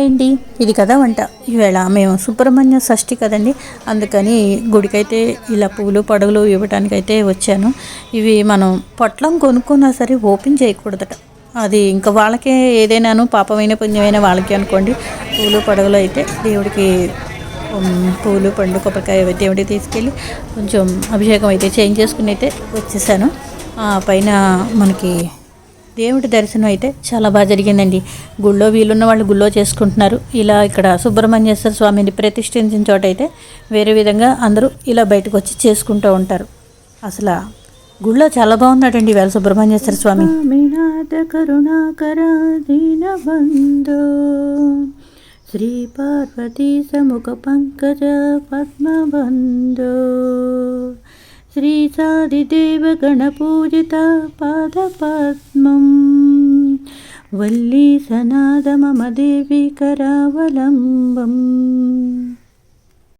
Hi అండి ఇది కదా వంట. ఈవేళ మేము సుబ్రహ్మణ్య షష్ఠి కదండి. అందుకని గుడికైతే ఇలా పువ్వులు పడగలు ఇవ్వడానికైతే వచ్చాను. ఇవి మనం పొట్లం కొనుక్కున్నా సరే ఓపెన్ చేయకూడదట. అది ఇంకా వాళ్ళకే ఏదైనాను పాపమైన పుణ్యమైన వాళ్ళకి అనుకోండి. పువ్వులు పడగలు అయితే దేవుడికి పూలు పండు కొబ్బరికాయ దేవుడికి తీసుకెళ్ళి కొంచెం అభిషేకం అయితే చేంజ్ చేసుకుని అయితే వచ్చేసాను. ఆ పైన మనకి దేవుడి దర్శనం అయితే చాలా బాగా జరిగిందండి. గుళ్ళో వీలున్న వాళ్ళు గుళ్ళో చేసుకుంటున్నారు. ఇలా ఇక్కడ సుబ్రహ్మణ్యేశ్వర స్వామిని ప్రతిష్ఠించిన చోట అయితే వేరే విధంగా అందరూ ఇలా బయటకు వచ్చి చేసుకుంటూ ఉంటారు. అసలు గుళ్ళో చాలా బాగున్నాడండి వేళ సుబ్రహ్మణ్యేశ్వర స్వామి. స్వామినాథ కరుణాకర దీనబంధు. శ్రీ పార్వతీ సముఖ పంకజ పద్మబంధు. श्रीसादिदेवगणपूजिता पादपद्मम् वल्ली सनादमम देवी करावलम्बम्